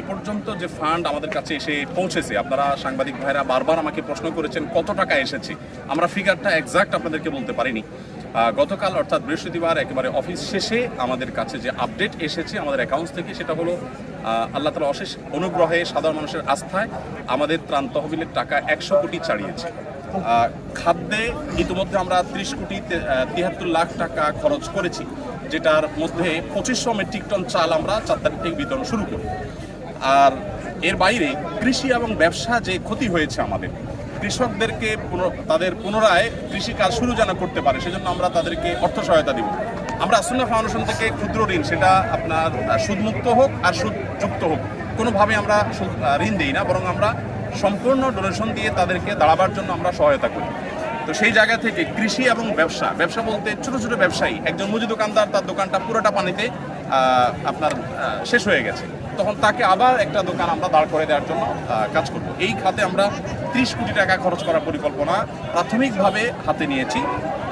এ পর্যন্ত যে ফান্ড আমাদের কাছে এসে পৌঁছেছে, আপনারা সাংবাদিক ভাইরা বারবার আমাকে প্রশ্ন করেছেন, কত টাকা এসেছে? আমরা ফিগারটা এক্সাক্ট আপনাদেরকে বলতে পারিনি। গতকাল অর্থাৎ বৃহস্পতিবার একেবারে অফিস শেষে আমাদের কাছে যে আপডেট এসেছে আমাদের অ্যাকাউন্টস থেকে, সেটা হলো আল্লাহ তালা অশেষ অনুগ্রহে সাধারণ মানুষের আস্থায় আমাদের ত্রাণ তহবিলের টাকা একশো কোটি ছাড়িয়েছে। খাদ্যে ইতিমধ্যে আমরা ত্রিশ কোটি তিয়াত্তর লাখ টাকা খরচ করেছি, যেটার মধ্যে পঁচিশশো মেট্রিক টন চাল আমরা চার তারিখ থেকে বিতরণ শুরু করি। আর এর বাইরে কৃষি এবং ব্যবসা যে ক্ষতি হয়েছে আমাদের, কৃষকদেরকে তাদের পুনরায় কৃষি কাজ শুরু যেন করতে পারে, সেজন্য আমরা তাদেরকে অর্থ সহায়তা দিব। আমরা আসুন্না ফাউন্ডেশন থেকে ক্ষুদ্র ঋণ, সেটা আপনার সুদমুক্ত হোক আর সুদযুক্ত হোক, কোনোভাবে আমরা ঋণ দিই না, বরং আমরা সম্পূর্ণ ডোনেশন দিয়ে তাদেরকে দাঁড়াবার জন্য আমরা সহায়তা করি। তো সেই জায়গা থেকে কৃষি এবং ব্যবসা ব্যবসা বলতে ছোট ছোট ব্যবসায়ী, একজন মুজি দোকানদার, তার দোকানটা পুরোটা পানিতে আপনার শেষ হয়ে গেছে। তখন তাকে আবার একটা দোকান আমরা দাঁড় করে দেওয়ার জন্য কাজ করব। এই খাতে আমরা ত্রিশ কোটি টাকা খরচ করার পরিকল্পনা প্রাথমিকভাবে হাতে নিয়েছি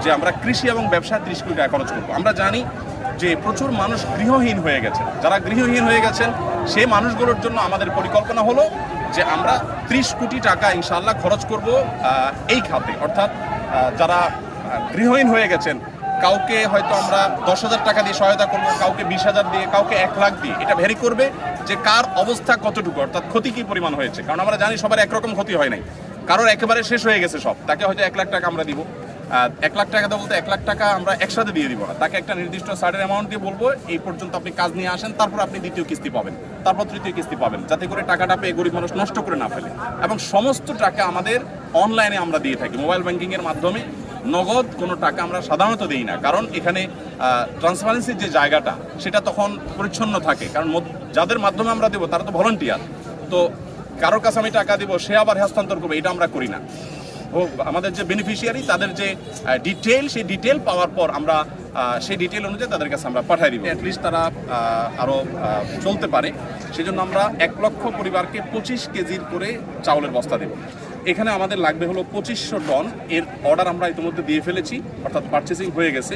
যে আমরা কৃষি এবং ব্যবসায় ত্রিশ কোটি টাকা খরচ করব। আমরা জানি যে প্রচুর মানুষ গৃহহীন হয়ে গেছেন। যারা গৃহহীন হয়ে গেছেন সেই মানুষগুলোর জন্য আমাদের পরিকল্পনা হলো যে আমরা ত্রিশ কোটি টাকা ইনশাআল্লাহ খরচ করব এই খাতে। অর্থাৎ যারা গৃহহীন হয়ে গেছেন কাউকে হয়তো আমরা দশ হাজার টাকা দিয়ে সহায়তা করব, কাউকে বিশ হাজার দিয়ে, কাউকে এক লাখ দিয়ে, এটা ভ্যারি করবে যে কার অবস্থা কতটুকু, অর্থাৎ ক্ষতি কি পরিমাণ হয়েছে। কারণ আমরা জানি সবার একরকম ক্ষতি হয় নাই। কারোর একেবারে শেষ হয়ে গেছে সব, তাকে হয়তো এক লাখ টাকা আমরা দিব। এক লাখ টাকা বলতে এক লাখ টাকা আমরা একসাথে দিয়ে দিব না। তাকে একটা নির্দিষ্ট সার্টেন অ্যামাউন্ট দিয়ে বলব, এই পর্যন্ত আপনি কাজ নিয়ে আসেন, তারপর আপনি দ্বিতীয় কিস্তি পাবেন, তারপর তৃতীয় কিস্তি পাবেন, যাতে করে টাকাটা পেয়ে গরিব মানুষ নষ্ট করে না ফেলে। এবং সমস্ত টাকা আমাদের অনলাইনে আমরা দিয়ে থাকি মোবাইল ব্যাংকিং এর মাধ্যমে। নগদ কোনো টাকা আমরা সাধারণত দিই না। কারণ এখানে ট্রান্সপারেন্সির যে জায়গাটা, সেটা তখন পরিচ্ছন্ন থাকে। কারণ যাদের মাধ্যমে আমরা দেবো, তারা তো ভলান্টিয়ার তো কারোর কাছে আমি টাকা দেবো, সে আবার হস্তান্তর করবে, এটা আমরা করি না। ও, আমাদের যে বেনিফিশিয়ারি তাদের যে ডিটেল সেই ডিটেল পাওয়ার পর আমরা সেই ডিটেল অনুযায়ী তাদের কাছে আমরা পাঠাই দিব। অ্যাটলিস্ট তারা আরও চলতে পারে। সেজন্য আমরা এক লক্ষ পরিবারকে পঁচিশ কেজির করে চাউলের বস্তা দেব। এখানে আমাদের লাগবে হলো পঁচিশশো টন। এর অর্ডার আমরা ইতিমধ্যে দিয়ে ফেলেছি, অর্থাৎ পারচেসিং হয়ে গেছে।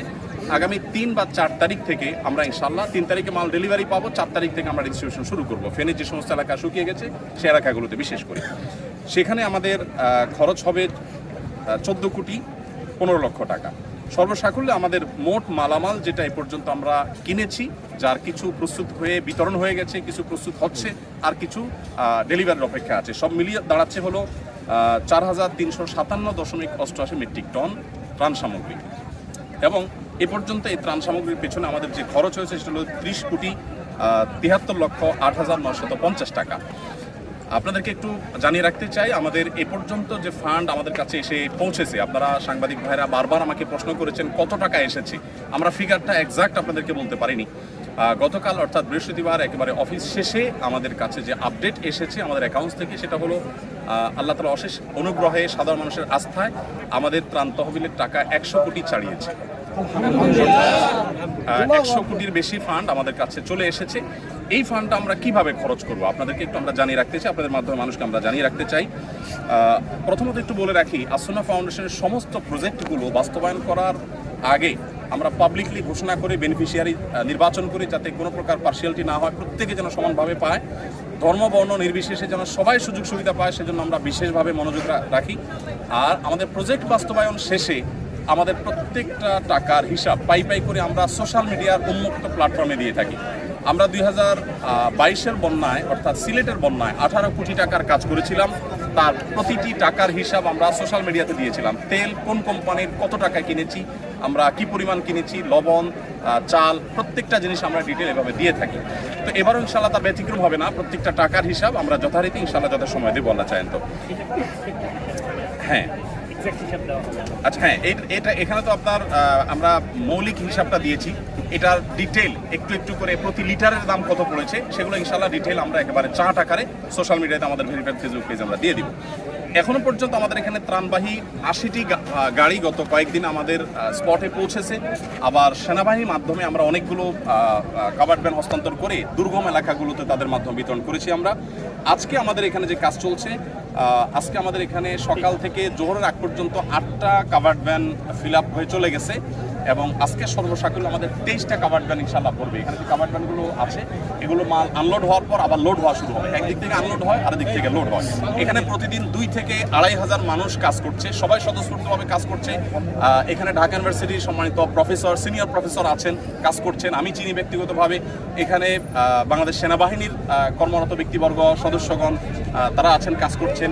আগামী তিন বা চার তারিখ থেকে আমরা ইনশাল্লাহ তিন তারিখে মাল ডেলিভারি পাবো, চার তারিখ থেকে আমরা ডিস্ট্রিবিউশন শুরু করব। ফেনের যে সমস্ত এলাকা শুকিয়ে গেছে সে এলাকাগুলোতে বিশেষ করে। সেখানে আমাদের খরচ হবে চোদ্দ কোটি পনেরো লক্ষ টাকা। সর্বসাকুল্যে আমাদের মোট মালামাল যেটা এ পর্যন্ত আমরা কিনেছি, যার কিছু প্রস্তুত হয়ে বিতরণ হয়ে গেছে, কিছু প্রস্তুত হচ্ছে, আর কিছু ডেলিভারির অপেক্ষা আছে। সব মিলিয়ে দাঁড়াচ্ছে হলো চার হাজার তিনশো সাতান্ন দশমিক অষ্টআশি মেট্রিক টন ত্রাণ সামগ্রী। এবং এ পর্যন্ত এই ত্রাণ সামগ্রীর পেছনে আমাদের যে খরচ হয়েছে সেটা হলো ত্রিশ কোটি তিয়াত্তর লক্ষ আট হাজার নশত পঞ্চাশ টাকা। আপনাদেরকে একটু জানিয়ে রাখতে চাই, আমাদের এ পর্যন্ত যে ফান্ড আমাদের কাছে এসে পৌঁছেছে, আপনারা সাংবাদিক ভাইরা বারবার আমাকে প্রশ্ন করেছেন, কত টাকা এসেছে? আমরা ফিগারটা এক্সাক্ট আপনাদেরকে বলতে পারিনি। গতকাল অর্থাৎ বৃহস্পতিবার একেবারে অফিস শেষে আমাদের কাছে যে আপডেট এসেছে আমাদের অ্যাকাউন্টস থেকে, সেটা হলো আল্লাহ তালা অশেষ অনুগ্রহে সাধারণ মানুষের আস্থায় আমাদের ত্রাণ তহবিলের টাকা একশো কোটি ছাড়িয়েছে একশো কোটির বেশি ফান্ড আমাদের কাছে চলে এসেছে। এই ফান্ডটা আমরা কীভাবে খরচ করব? আপনাদেরকে একটু আমরা জানিয়ে রাখতে চাই, আপনাদের মাধ্যমে মানুষকে আমরা জানিয়ে রাখতে চাই। প্রথমত একটু বলে রাখি, আসনা ফাউন্ডেশনের সমস্ত প্রজেক্টগুলো বাস্তবায়ন করার আগে আমরা পাবলিকলি ঘোষণা করে বেনিফিশিয়ারি নির্বাচন করি যাতে কোনো প্রকার পার্সিয়ালিটি না হয়, প্রত্যেকে যেন সমানভাবে পায়। ধর্ম, বর্ণ নির্বিশেষে যেন সবাই সুযোগ সুবিধা পায়, সেজন্য আমরা বিশেষভাবে মনোযোগ রাখি। আর আমাদের প্রজেক্ট বাস্তবায়ন শেষে আমাদের প্রত্যেকটা টাকার হিসাব পাই পাই করে আমরা সোশ্যাল মিডিয়ার উন্মুক্ত প্ল্যাটফর্মে দিয়ে থাকি। আমরা দুই হাজার বাইশের বন্যায়, অর্থাৎ সিলেটের বন্যায় আঠারো কোটি টাকার কাজ করেছিলাম। তার প্রতিটি টাকার হিসাব আমরা সোশ্যাল মিডিয়াতে দিয়েছিলাম। তেল কোন কোম্পানির কত টাকায় কিনেছি, আমরা কি পরিমাণ কিনেছি, লবণ চাল, প্রত্যেকটা জিনিস আমরা ডিটেল এভাবে দিয়ে থাকি। তো এবারও ইনশাল্লাহ তা ব্যতিক্রম হবে না। প্রত্যেকটা টাকার হিসাব আমরা যথারীতি ইনশাল্লাহ যথা সময় দিয়ে আল্লাহ চায়েন তো। হ্যাঁ। আচ্ছা হ্যাঁ এটা এখানে তো আপনার আমরা মৌলিক হিসাবটা দিয়েছি। এটার ডিটেল একটু একটু করে প্রতি লিটারের দাম কত পড়েছে, সেগুলো ইনশাল্লাহ ডিটেল আমরা একেবারে চার্ট আকারে সোশ্যাল মিডিয়াতে আমাদের ভেরিফাইড ফেসবুক পেজ আমরা দিয়ে দিব। এখনও পর্যন্ত আমাদের এখানে ত্রাণবাহী আশিটি গাড়ি গত কয়েকদিন আমাদের স্পটে পৌঁছেছে। আবার সেনাবাহিনীর মাধ্যমে আমরা অনেকগুলো কাবার ব্যান হস্তান্তর করে দুর্গম এলাকাগুলোতে তাদের মাধ্যমে বিতরণ করেছি আমরা। আজকে আমাদের এখানে যে কাজ চলছে আজকে আমাদের এখানে সকাল থেকে জোহরের আগ পর্যন্ত আটটা কাভার্ড ভ্যান ফিল আপ হয়ে চলে গেছে। এবং আজকে সর্বসাকুল্য আমাদের তেইশটা কাভার্ড ভ্যান ইনশাল্লাহ পড়বে এখানে। যে কাভার্ড ভ্যানগুলো আছে, এগুলো মাল আনলোড হওয়ার পর আবার লোড হওয়া শুরু হবে। একদিক থেকে আনলোড হয় আর দিক থেকে লোড হয়। এখানে প্রতিদিন দুই থেকে আড়াই হাজার মানুষ কাজ করছে। সবাই স্বতঃস্ফূর্তভাবে কাজ করছে। এখানে ঢাকা ইউনিভার্সিটির সম্মানিত প্রফেসর সিনিয়র প্রফেসর আছেন, কাজ করছেন। আমি চিনি ব্যক্তিগতভাবে এখানে বাংলাদেশ সেনাবাহিনীর কর্মরত ব্যক্তিবর্গ, সদস্যগণ তারা আছেন, কাজ করছেন।